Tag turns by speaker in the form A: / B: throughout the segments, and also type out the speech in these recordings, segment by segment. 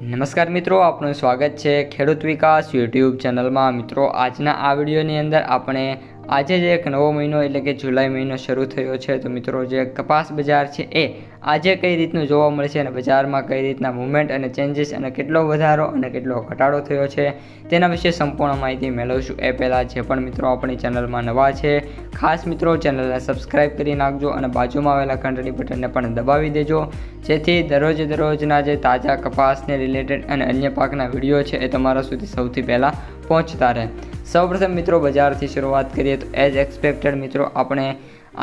A: નમસ્કાર મિત્રો, આપનું સ્વાગત છે ખેડૂત વિકાસ યુટ્યુબ ચેનલમાં. મિત્રો, આજના આ વિડીયોની અંદર આપણે આજે જે એક નવો મહિનો એટલે કે જુલાઈ મહિનો શરૂ થયો છે, તો મિત્રો જે કપાસ બજાર છે એ આજે કઈ રીતનું જોવા મળશે અને બજારમાં કઈ રીતના મુવમેન્ટ અને ચેન્જીસ અને કેટલો વધારો અને કેટલો ઘટાડો થયો છે, તેના વિશે સંપૂર્ણ માહિતી મેળવશું. એ પહેલાં જે પણ મિત્રો આપણી ચેનલમાં નવા છે, ખાસ મિત્રો ચેનલને સબસ્ક્રાઇબ કરી નાખજો અને બાજુમાં આવેલા ઘંટડી બટનને પણ દબાવી દેજો. જેથી દરરોજ દરરોજના જે તાજા કપાસને રિલેટેડ અને અન્ય પાકના વીડિયો છે એ તમારા સુધી સૌથી પહેલાં પહોંચતા રહે. સૌપ્રથમ મિત્રો બજારથી શરૂઆત કરીએ તો એઝ એક્સપેક્ટેડ મિત્રો આપણે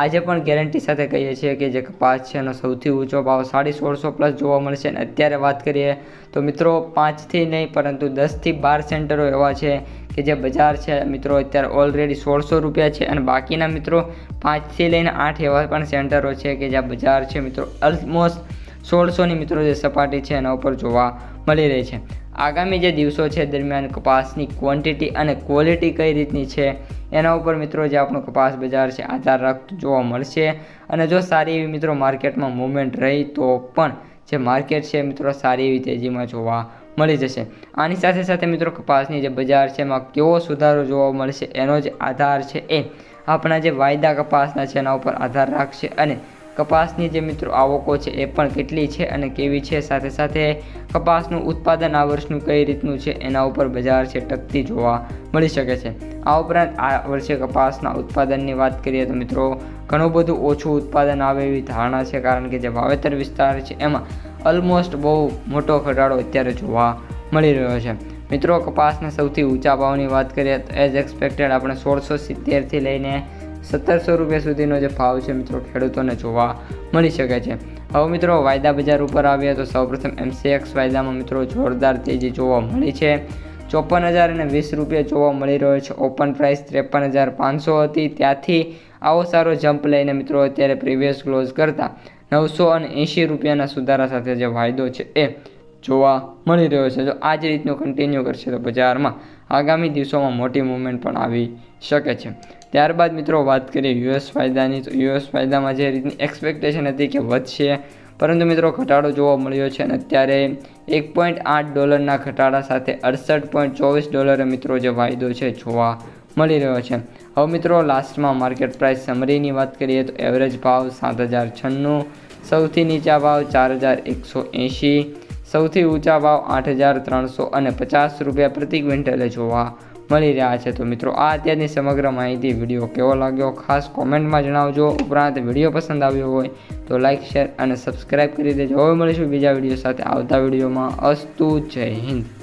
A: આજે પણ ગેરંટી સાથે કહીએ છીએ કે જે કપાસ છે એનો સૌથી ઊંચો ભાવ સાડી સોળસો પ્લસ જોવા મળશે અને અત્યારે વાત કરીએ તો મિત્રો પાંચથી નહીં, પરંતુ દસથી બાર સેન્ટરો એવા છે કે જે બજાર છે. મિત્રો અત્યારે ઓલરેડી સોળસો રૂપિયા છે અને બાકીના મિત્રો પાંચથી લઈને આઠ એવા પણ સેન્ટરો છે કે જ્યાં બજાર છે. મિત્રો ઓલમોસ્ટ સોળસોની મિત્રો જે સપાટી છે એના ઉપર જોવા મળી રહી છે. આગામી જે દિવસો છે દરમિયાન કપાસની ક્વોન્ટિટી અને ક્વોલિટી કઈ રીતની છે, એના ઉપર મિત્રો જે આપણું કપાસ બજાર છે, આધાર રાખતું જોવા મળશે. અને જો સારી એવી મિત્રો માર્કેટમાં મૂવમેન્ટ રહી તો પણ જે માર્કેટ છે મિત્રો સારી એવી તેજીમાં જોવા મળી જશે. આની સાથે સાથે મિત્રો કપાસની જે બજાર છે એમાં કેવો સુધારો જોવા મળશે એનો જે આધાર છે એ. આપણા જે વાયદા કપાસના છે એના ઉપર આધાર રાખશે અને કપાસની જે મિત્રો આવકો છે એ પણ કેટલી છે અને કેવી છે? સાથે સાથે કપાસનું ઉત્પાદન આ વર્ષનું કઈ રીતનું છે? એના ઉપર બજાર છે ટકતી જોવા મળી શકે છે. આ ઉપરાંત આ વર્ષે કપાસના ઉત્પાદનની વાત કરીએ તો મિત્રો, ઘણું બધું ઓછું ઉત્પાદન આવે એવી ધારણા છે કારણ કે જે વાવેતર વિસ્તાર છે એમાં ઓલમોસ્ટ બહુ મોટો ઘટાડો અત્યારે જોવા મળી રહ્યો છે. મિત્રો, કપાસના સૌથી ઊંચા ભાવની વાત કરીએ તો એઝ એક્સપેક્ટેડ આપણે સોળસો સિત્તેરથી લઈને સત્તરસો રૂપિયા સુધીનો જે ભાવ છે મિત્રો ખેડૂતોને જોવા મળી શકે છે. હવે મિત્રો વાયદા બજાર ઉપર આવીએ તો સૌપ્રથમ એમસીએક્સ વાયદામાં મિત્રો જોરદાર તેજી જોવા મળી છે. ચોપન હજાર અને વીસ રૂપિયા જોવા મળી રહ્યો છે. ઓપન પ્રાઇસ ત્રેપન હજાર પાંચસો હતી. ત્યાંથી આવો સારો જમ્પ લઈને મિત્રો અત્યારે પ્રીવિયસ ક્લોઝ કરતાં નવસો અને એંશી રૂપિયાના સુધારા સાથે જે વાયદો છે એ જોવા મળી રહ્યો છે. જો આ જ રીતનું કન્ટિન્યુ કરશે તો બજારમાં આગામી દિવસોમાં મોટી મૂવમેન્ટ પણ આવી શકે છે. ત્યારબાદ મિત્રો વાત કરીએ યુએસ ફાયદાની. તો યુએસ ફાયદામાં જે રીતની એક્સપેક્ટેશન હતી કે વધશે, પરંતુ મિત્રો ઘટાડો જોવા મળ્યો છે અને અત્યારે એક પોઈન્ટ આઠ ડોલરના ઘટાડા સાથે અડસઠ પોઈન્ટ ચોવીસ ડોલરે મિત્રો જે વાયદો છે જોવા મળી રહ્યો છે. હવે મિત્રો લાસ્ટમાં માર્કેટ પ્રાઇસ સમરીની વાત કરીએ તો એવરેજ ભાવ સાત હજાર છન્નું, સૌથી નીચા ભાવ ચાર હજાર એકસો એંશી, સૌથી ઊંચા ભાવ આઠ હજાર ત્રણસો અને પચાસ રૂપિયા પ્રતિ ક્વિન્ટલે જોવા મળી રહ્યા છે. તો મિત્રો, આ અત્યારની સમગ્ર માહિતી વીડિયો કેવો લાગ્યો? ખાસ કોમેન્ટમાં જણાવજો. ઉપરાંત વીડિયો પસંદ આવ્યો હોય તો લાઇક શેર અને સબસ્ક્રાઈબ કરી દેજો. હવે મળીશું બીજા વીડિયો સાથે. આવતા વિડીયોમાં અસ્તુ જય હિન્દ.